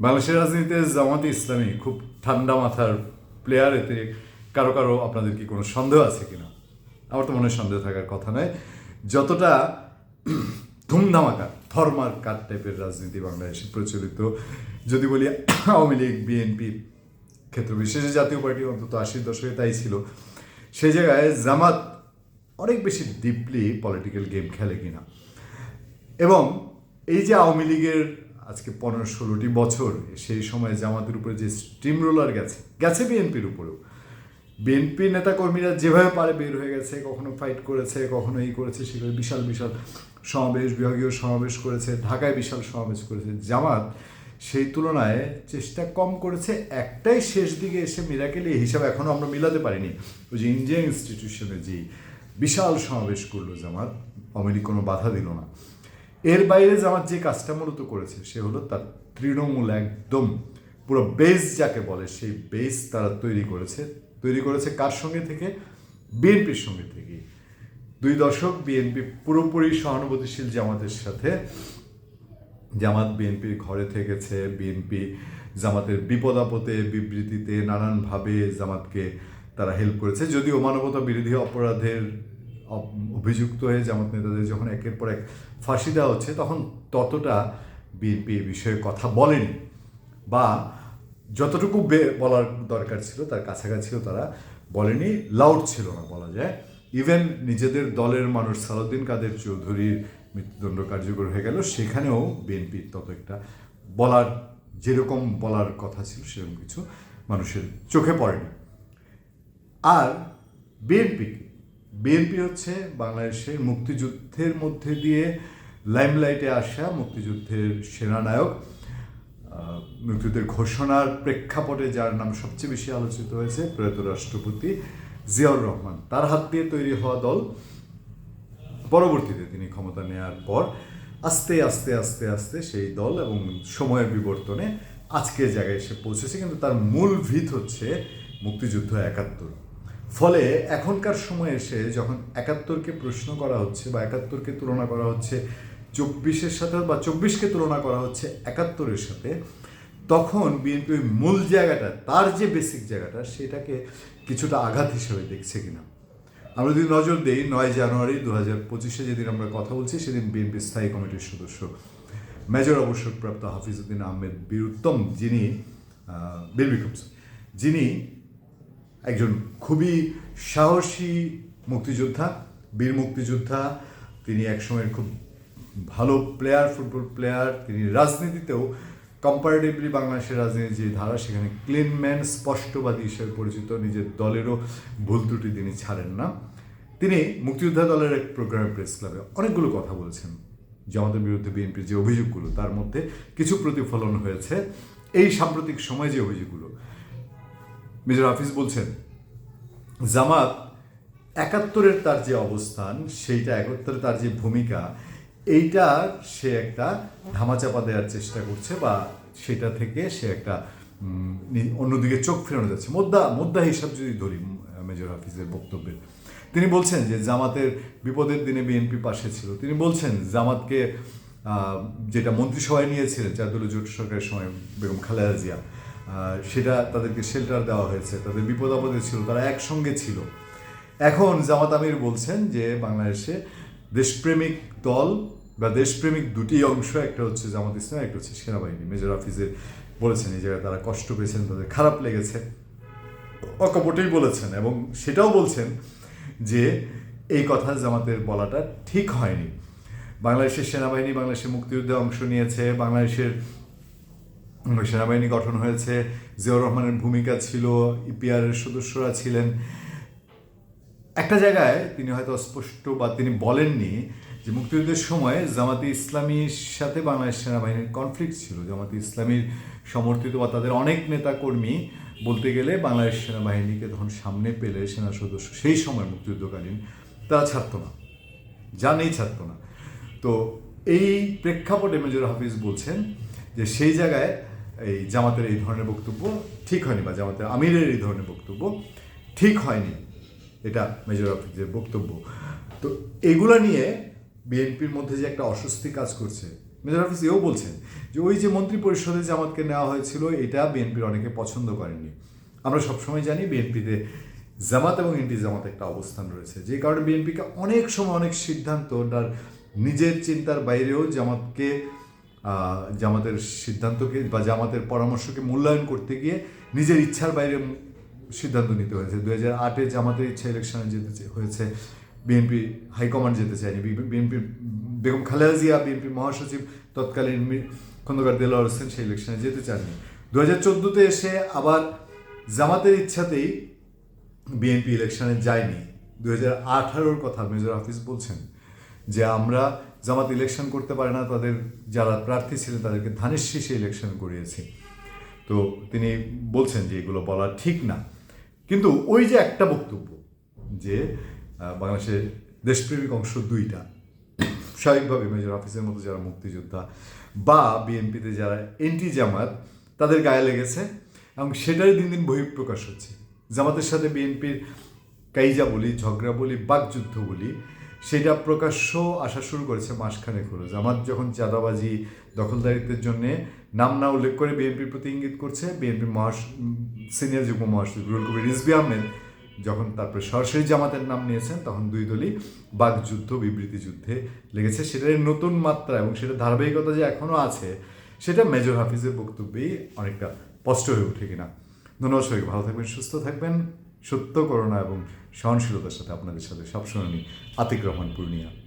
বাংলাদেশের রাজনীতিতে জামাতে ইসলামী খুব ঠান্ডা মাথার প্লেয়ার এতে কারও কারও আপনাদের কি কোনো সন্দেহ আছে কিনা? আমার তো মনে হয় সন্দেহ থাকার কথা নয়। যতটা ধুমধামাকা, থরমার টাইপের রাজনীতি বাংলাদেশে প্রচলিত, যদি বলি আওয়ামী লীগ বিএনপি ক্ষেত্র বিশেষে জাতীয় পার্টি অন্তত আশির দশকে তাই ছিল। সেই জায়গায় জামাত অনেক বেশি ডিপলি পলিটিক্যাল গেম খেলে কিনা। এবং এই যে আওয়ামী লীগের আজকে পনেরো ষোলোটি বছর, সেই সময় জামাতের উপরে যে স্টিম রোলার গেছে গেছে বিএনপির উপরেও। বিএনপি নেতাকর্মীরা যেভাবে পারে বের হয়ে গেছে, কখনো ফাইট করেছে, কখনো এই করেছে সেগুলো বিশাল বিশাল সমাবেশ, বিভাগীয় সমাবেশ করেছে, ঢাকায় বিশাল সমাবেশ করেছে। জামাত সেই তুলনায় চেষ্টা কম করেছে, একটাই শেষ দিকে এসে মিরাকেলি হিসাবে এখনও আমরা মিলাতে পারিনি। ওই যে ইন্ডিয়ান ইনস্টিটিউশনে যে বিশাল সমাবেশ করল জামাত আওয়ামী কোনো বাধা দিল না। এর বাইরে জামাত যে কাজটা মূলত করেছে, সে হলো তার তৃণমূল একদম পুরো বেস যাকে বলে, সেই বেস তারা তৈরি করেছে। তৈরি করেছে কার সঙ্গে থেকে? বিএনপির সঙ্গে থেকে দুই দশক বিএনপি পুরোপুরি সহানুভূতিশীল জামাতের সাথে, জামাত বিএনপির ঘরে থেকেছে, বিএনপি জামাতের বিপদ আপদে বিবৃতিতে নানানভাবে জামাতকে তারা হেল্প করেছে। যদিও মানবতা বিরোধী অপরাধের অপ- অভিযুক্ত হয়ে জামাত নেতাদের যখন একের পর এক ফাঁসি দেওয়া হচ্ছে, তখন ততটা বিএনপি এই বিষয়ে কথা বলেনি বা যতটুকু বলার দরকার ছিল, তার কাছাকাছিও তারা বলেনি লাউড ছিল না বলা যায়। ইভেন নিজেদের দলের মানুষ, সালাউদ্দিন কাদের চৌধুরীর মৃত্যুদণ্ড কার্যকর হয়ে গেল, সেখানেও বিএনপি তত একটা বলার, যেরকম বলার কথা ছিল, সেরকম কিছু মানুষের চোখে পড়েনি। আর বিএনপি বিএনপি হচ্ছে বাংলাদেশের মুক্তিযুদ্ধের মধ্যে দিয়ে লাইমলাইটে আসা মুক্তিযুদ্ধের সেনানায়ক। মুক্তিযুদ্ধের ঘোষণার প্রেক্ষাপটে যার নাম সবচেয়ে বেশি আলোচিত হয়েছে প্রয়াত রাষ্ট্রপতি জিয়াউর রহমান। তার হাত দিয়ে তৈরি হওয়া দল পরবর্তীতে তিনি ক্ষমতা নেয়ার পর আস্তে আস্তে আস্তে আস্তে সেই দল এবং সময়ের বিবর্তনে আজকের জায়গায় এসে পৌঁছেছে। কিন্তু তার মূল ভিত হচ্ছে মুক্তিযুদ্ধ একাত্তর। ফলে এখনকার সময় এসে যখন একাত্তরকে প্রশ্ন করা হচ্ছে বা একাত্তরকে তুলনা করা হচ্ছে, চব্বিশের সাথে বা চব্বিশকে তুলনা করা হচ্ছে একাত্তরের সাথে, তখন বিএনপির মূল জায়গাটা, তার যে বেসিক জায়গাটা, সেটাকে কিছুটা আঘাত হিসেবে দেখছে কিনা। আমরা যদি নজর দিই, নয় জানুয়ারি দু হাজার পঁচিশে যেদিন আমরা কথা বলছি, সেদিন বিএনপি স্থায়ী কমিটির সদস্য। মেজর অবসরপ্রাপ্ত হাফিজউদ্দিন আহমেদ বীরুত্তম যিনি বীর বিক্রম যিনি একজন খুবই সাহসী মুক্তিযোদ্ধা, বীর মুক্তিযোদ্ধা। তিনি একসময়ের খুব ভালো প্লেয়ার ফুটবল প্লেয়ার তিনি রাজনীতিতেও কম্পারেটিভলি বাংলাদেশের রাজনীতির যে ধারা, সেখানে ক্লিন ম্যান স্পষ্টবাদী হিসেবে পরিচিত। নিজের দলেরও ভুল ত্রুটি তিনি ছাড়েন না। তিনি মুক্তিযোদ্ধা দলের এক প্রোগ্রামে প্রেস ক্লাবে অনেকগুলো কথা বলেছেন জামাতের বিরুদ্ধে বিএনপির যে অভিযোগগুলো, তার মধ্যে কিছু প্রতিফলন হয়েছে। এই সাম্প্রতিক সময় যে অভিযোগগুলো মেজর হাফিজ বলছেন, জামাত একাত্তরের তার যে অবস্থান, সেইটা একাত্তরে তার যে ভূমিকা, এইটা সে একটা ধামাচাপা দেওয়ার চেষ্টা করছে বা সেটা থেকে সে একটা অন্যদিকে চোখ ফেরানো যাচ্ছে। মোদ্দা মোদ্দা হিসাব যদি ধরি মেজর হাফিজের বক্তব্যের। তিনি বলছেন যে জামাতের বিপদের দিনে বিএনপি পাশে ছিল। তিনি বলছেন জামাতকে যেটা মন্ত্রিসভায় নিয়েছিলেন জাতীয় জোট সরকারের সময় বেগম খালেদা জিয়া সেটা তাদেরকে শেল্টার দেওয়া হয়েছে, তাদের বিপদ আপদে ছিল, তারা একসঙ্গে ছিল। এখন জামাত আমির বলছেন যে বাংলাদেশে দেশপ্রেমিক দল বা দেশপ্রেমিক দুটি অংশ, একটা হচ্ছে জামাত ইসলাম, একটা হচ্ছে সেনাবাহিনী। মেজর হাফিজের বলেছেন এই জায়গায় তারা কষ্ট পেয়েছেন, তাদের খারাপ লেগেছে। অকপটেই বলেছেন এবং সেটাও বলছেন যে এই কথা জামাতের বলাটা ঠিক হয়নি। বাংলাদেশের সেনাবাহিনী, বাংলাদেশের মুক্তিযুদ্ধে অংশ নিয়েছে, বাংলাদেশের সেনাবাহিনী গঠন হয়েছে, জিয়াউর রহমানের ভূমিকা ছিল ইপিআরের সদস্যরা ছিলেন। একটা জায়গায় তিনি হয়তো স্পষ্ট বা তিনি বলেননি যে মুক্তিযুদ্ধের সময় জামাতে ইসলামীর সাথে বাংলাদেশ সেনাবাহিনীর কনফ্লিক্ট ছিল। জামাতে ইসলামীর সমর্থিত বা তাদের অনেক নেতা কর্মী বলতে গেলে বাংলাদেশ সেনাবাহিনীকে তখন সামনে পেলে সেনা সদস্য সেই সময় মুক্তিযুদ্ধকালীন তারা ছাড়তো না, জানেই ছাড়তো না। তো এই প্রেক্ষাপটে মেজর হাফিজ বলছেন যে সেই জায়গায় এই জামাতের এই ধরনের বক্তব্য ঠিক হয়নি বা জামাতের আমিরের এই ধরনের বক্তব্য ঠিক হয়নি। এটা মেজর হাফিজের বক্তব্য। তো এগুলো নিয়ে বিএনপির মধ্যে যে একটা অস্বস্তি কাজ করছে, মেজর হাফিজ এও বলছেন যে ওই যে মন্ত্রী পরিষদে জামাতকে নেওয়া হয়েছিল, এটা বিএনপির অনেকে পছন্দ করেননি। আমরা সবসময় জানি বিএনপিতে জামাত এবং এনটি জামাত একটা অবস্থান রয়েছে, যে কারণে বিএনপিকে অনেক সময় অনেক সিদ্ধান্ত তার নিজের চিন্তার বাইরেও জামাতকে জামাতের সিদ্ধান্তকে বা জামাতের পরামর্শকে মূল্যায়ন করতে গিয়ে নিজের ইচ্ছার বাইরে সিদ্ধান্ত নিতে হয়েছে। দু হাজার আটে জামাতের ইচ্ছা ইলেকশনে যেতে হয়েছে। বিএনপি হাইকমান্ড যেতে চায়নি। বিএনপি বেগম খালেদা জিয়া, বিএনপি মহাসচিব তৎকালীন খন্দকার দেলোয়ার হোসেন সেই ইলেকশনে যেতে চাননি। দু হাজার চোদ্দোতে এসে আবার জামাতের ইচ্ছাতেই বিএনপি ইলেকশনে যায়নি। দু হাজার আঠারোর কথা মেজর হাফিজ বলছেন। যে আমরা জামাত ইলেকশন করতে পারে না, তাদের যারা প্রার্থী ছিলেন তাদেরকে ধানের শীষে ইলেকশন করিয়েছি। তো তিনি বলছেন যে এগুলো বলা ঠিক না। কিন্তু ওই যে একটা বক্তব্য যে বাংলাদেশের দেশপ্রেমিক অংশ দুইটা, স্বাভাবিকভাবে মেজর হাফিজের মতো যারা মুক্তিযোদ্ধা বা বিএনপিতে যারা এন্টি জামাত, তাদের গায়ে লেগেছে এবং সেটারই দিন দিন বহিঃপ্রকাশ হচ্ছে। জামাতের সাথে বিএনপির কাইজা বলি, ঝগড়া বলি, বাকযুদ্ধ বলি সেটা প্রকাশ্য আসা শুরু করেছে মাসখানেক হলো। জামাত যখন চাঁদাবাজি দখলদারিত্বের জন্যে নাম না উল্লেখ করে বিএনপির প্রতি ইঙ্গিত করছে বিএনপির মহাস, সিনিয়র যুগ্ম মহাসচিব রুল কবির রিজবি আহমেদ যখন তারপরে সরাসরি জামাতের নাম নিয়েছেন, তখন দুই দলই বাকযুদ্ধ বিবৃতি যুদ্ধে লেগেছে। সেটার নতুন মাত্রা এবং সেটা ধারাবাহিকতা যে এখনও আছে, সেটা মেজর হাফিজের বক্তব্যেই অনেকটা স্পষ্ট হয়ে ওঠে কিনা। ধন্যবাদ সবাইকে। ভালো থাকবেন, সুস্থ থাকবেন। সত্য করোনা এবং সহনশীলতার সাথে আপনাদের সাথে সবসময় আমি আতিক রহমান পূর্ণিয়া।